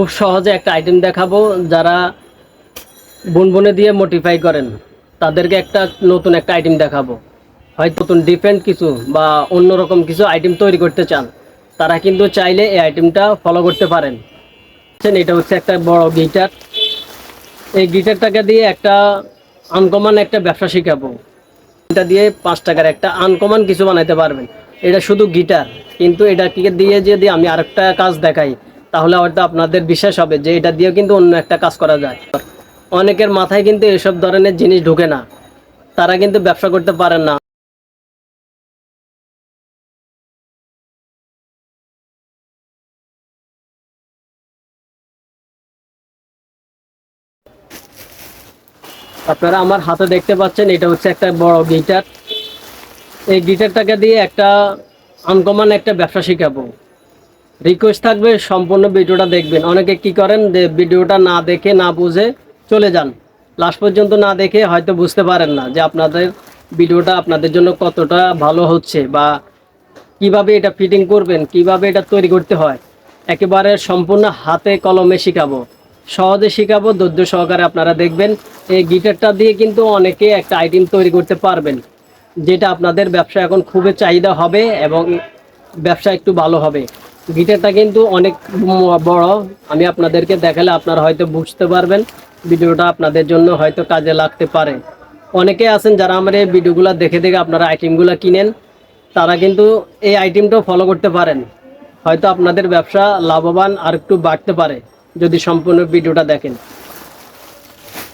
খুব সহজে একটা আইটেম দেখাবো যারা বুনবুনে দিয়ে মোটিফাই করেন। তাদেরকে একটা নতুন একটা আইটেম দেখাবো। হয়তো নতুন ডিফারেন্ট কিছু বা অন্যরকম কিছু আইটেম তৈরি করতে চান, তারা কিন্তু চাইলে এই আইটেমটা ফলো করতে পারেন। এটা হচ্ছে একটা বড় গিটার। এই গিটারটাকে দিয়ে একটা আনকমন একটা ব্যবসা শিখাবো। এটা দিয়ে পাঁচ টাকার একটা আনকমন কিছু বানাইতে পারবেন। এটা শুধু গিটার, কিন্তু এটাকে দিয়ে যদি আমি আরেকটা কাজ দেখাই তাহলে হয়তো আপনাদের বিশ্বাস হবে যে এটা দিয়ে কিন্তু অন্য একটা কাজ করা যায়। অনেকের মাথায় কিন্তু এসব ধরনের জিনিস ঢুকে না। তারা কিন্তু ব্যবসা করতে পারেন না। আপনারা আমার হাতে দেখতে পাচ্ছেন, এটা হচ্ছে একটা বড় গিটার। এই গিটারটাকে দিয়ে একটা আনকমন একটা ব্যবসা শিখাবো। রিকোয়েস্ট থাকবে, সম্পূর্ণ ভিডিওটা দেখবেন। অনেকে কি করেন যে ভিডিওটা না দেখে, না বুঝে চলে যান। লাস্ট পর্যন্ত না দেখে হয়তো বুঝতে পারেন না যে আপনাদের ভিডিওটা আপনাদের জন্য কতটা ভালো হচ্ছে বা কীভাবে এটা ফিটিং করবেন, কীভাবে এটা তৈরি করতে হয়। একেবারে সম্পূর্ণ হাতে কলমে শেখাবো। সহজে শিখাবো, ধৈর্য সহকারে আপনারা দেখবেন। এই গিটারটা দিয়ে কিন্তু অনেকে একটা আইটেম তৈরি করতে পারবেন, যেটা আপনাদের ব্যবসা এখন খুবই চাহিদা হবে এবং ব্যবসা একটু ভালো হবে। গিটারটা কিন্তু অনেক বড়। আমি আপনাদেরকে দেখালে আপনারা হয়তো বুঝতে পারবেন, ভিডিওটা আপনাদের জন্য হয়তো কাজে লাগতে পারে। অনেকে আছেন যারা আমার এই ভিডিওগুলো দেখে দেখে আপনারা আইটেমগুলো কিনেন, তারা কিন্তু এই আইটেমটাও ফলো করতে পারেন। হয়তো আপনাদের ব্যবসা লাভবান আর একটু বাড়তে পারে, যদি সম্পূর্ণ ভিডিওটা দেখেন।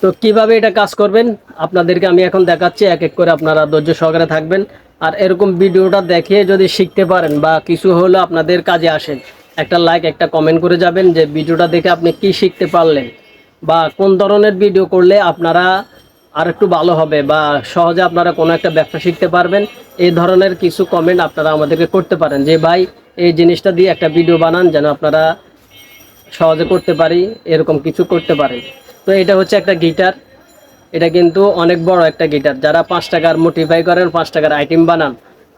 তো কীভাবে এটা কাজ করবেন, আপনাদেরকে আমি এখন দেখাচ্ছি, এক এক করে আপনারা ধৈর্য সহকারে থাকবেন। আর এরকম ভিডিওটা দেখে যদি শিখতে পারেন বা কিছু হলো আপনাদের কাজে আসেন একটা লাইক একটা কমেন্ট করে যাবেন যে ভিডিওটা দেখে আপনি কি শিখতে পারলেন বা কোন ধরনের ভিডিও করলে আপনারা আর একটু ভালো হবে বা সহজে আপনারা কোনো একটা ব্যবসা শিখতে পারবেন, এই ধরনের কিছু কমেন্ট আপনারা আমাদেরকে করতে পারেন যে, ভাই, এই জিনিসটা দিয়ে একটা ভিডিও বানান যেন আপনারা সহজে করতে পারি, এরকম কিছু করতে পারি তো এটা হচ্ছে একটা গিটার এটা কিন্তু অনেক বড় একটা গিটার। যারা পাঁচ টাকার মোটিফাই করেন, পাঁচ টাকার আইটেম বানান,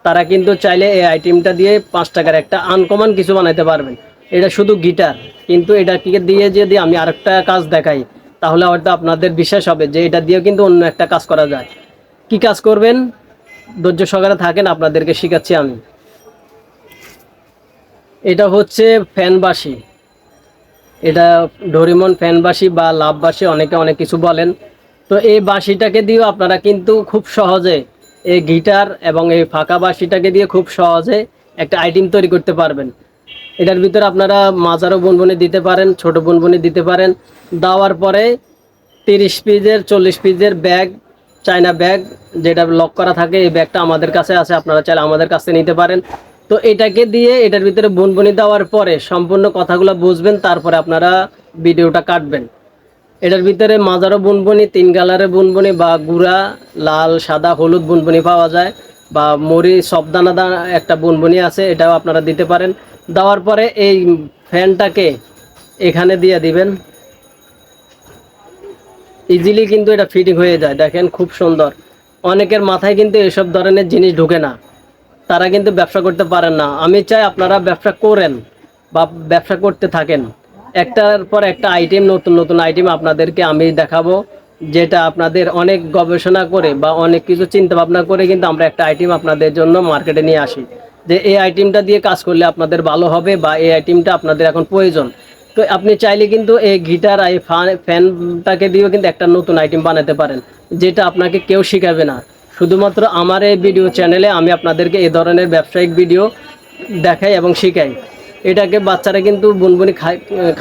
তারা কিন্তু চাইলে এই আইটেমটা দিয়ে পাঁচ টাকার একটা আনকমন কিছু বানাইতে পারবেন। এটা শুধু গিটার, কিন্তু এটাকে দিয়ে যদি আমি আরেকটা কাজ দেখাই, তাহলে হয়তো আপনাদের বিশ্বাস হবে যে এটা দিয়েও কিন্তু অন্য একটা কাজ করা যায়। কি কাজ করবেন? ধৈর্য সহকারে থাকেন, আপনাদেরকে শেখাচ্ছি আমি। এটা হচ্ছে ফ্যানবাসী। এটা ডোরিমন ফ্যানবাসী বা লাভবাসী, অনেকে অনেক কিছু বলেন। তো এই বাঁশিটাকে দিয়েও আপনারা কিন্তু খুব সহজে এই গিটার এবং এই ফাঁকা বাঁশিটাকে দিয়ে খুব সহজে একটা আইটেম তৈরি করতে পারবেন। এটার ভিতরে আপনারা মাজারও বুনবুনি দিতে পারেন, ছোট বুনবুনি দিতে পারেন। দেওয়ার পরে তিরিশ পিসের, চল্লিশ পিসের ব্যাগ, চায়না ব্যাগ যেটা লক করা থাকে, এই ব্যাগটা আমাদের কাছে আছে, আপনারা চাইলে আমাদের কাছে নিতে পারেন। তো এটাকে দিয়ে এটার ভিতরে বুনবুনি দেওয়ার পরে সম্পূর্ণ কথাগুলো বুঝবেন, তারপরে আপনারা ভিডিওটা কাটবেন। এটার ভিতরে মাজারও বুনবুনি, তিন কালারের বুনবুনি বা গুড়া, লাল, সাদা, হলুদ বুনবুনি পাওয়া যায় বা মরি সবদানা দানা একটা বুনবুনি আছে, এটাও আপনারা দিতে পারেন। দেওয়ার পরে এই ফ্যানটাকে এখানে দিয়ে দিবেন। ইজিলি কিন্তু এটা ফিটিং হয়ে যায়, দেখেন খুব সুন্দর। অনেকের মাথায় কিন্তু এসব ধরনের জিনিস ঢুকে না। তারা কিন্তু ব্যবসা করতে পারেন না। আমি চাই আপনারা ব্যবসা করেন বা ব্যবসা করতে থাকেন। একটার পর একটা আইটেম নতুন নতুন আইটেম আপনাদেরকে আমি দেখাবো, যেটা আপনাদের অনেক গবেষণা করে বা অনেক কিছু চিন্তা ভাবনা করে কিন্তু আমরা একটা আইটেম আপনাদের জন্য মার্কেটে নিয়ে আসি। যে এই আইটেমটা দিয়ে কাজ করলে আপনাদের ভালো হবে বা এই আইটেমটা আপনাদের এখন প্রয়োজন। তো আপনি চাইলে কিন্তু এই গিটার, এই ফ্যান- ফ্যানটাকে দিয়েও কিন্তু একটা নতুন আইটেম বানাতে পারেন, যেটা আপনাকে কেউ শেখাবে না। শুধুমাত্র আমার এই ভিডিও চ্যানেলে আমি আপনাদেরকে এই ধরনের ব্যবসায়িক ভিডিও দেখাই এবং শেখাই। এটাকে বাচ্চারা কিন্তু বুনবুনি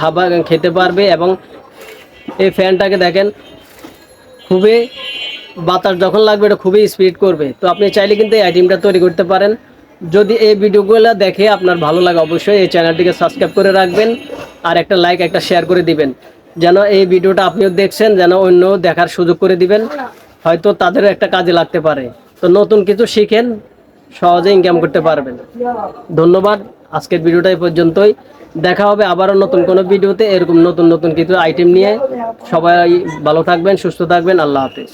খাবার, খেতে পারবে এবং এই ফ্যানটাকে দেখেন খুবই বাতাস যখন লাগবে এটা খুবই স্পিড করবে। তো আপনি চাইলে কিন্তু এই আইটেমটা তৈরি করতে পারেন। যদি এই ভিডিওগুলো দেখে আপনার ভালো লাগে অবশ্যই এই চ্যানেলটিকে সাবস্ক্রাইব করে রাখবেন আর একটা লাইক একটা শেয়ার করে দিবেন। যেন এই ভিডিওটা আপনিও দেখছেন, যেন অন্য দেখার সুযোগ করে দিবেন। হয়তো তাদের একটা কাজে লাগতে পারে। তো নতুন কিছু শিখেন সহজে ইনকাম করতে পারবেন। ধন্যবাদ। আজকের ভিডিওটাই পর্যন্তই। দেখা হবে আবারও নতুন কোনো ভিডিওতে। এরকম নতুন নতুন কিছু আইটেম নিয়ে। সবাই ভালো থাকবেন, সুস্থ থাকবেন। আল্লাহ হাফিজ।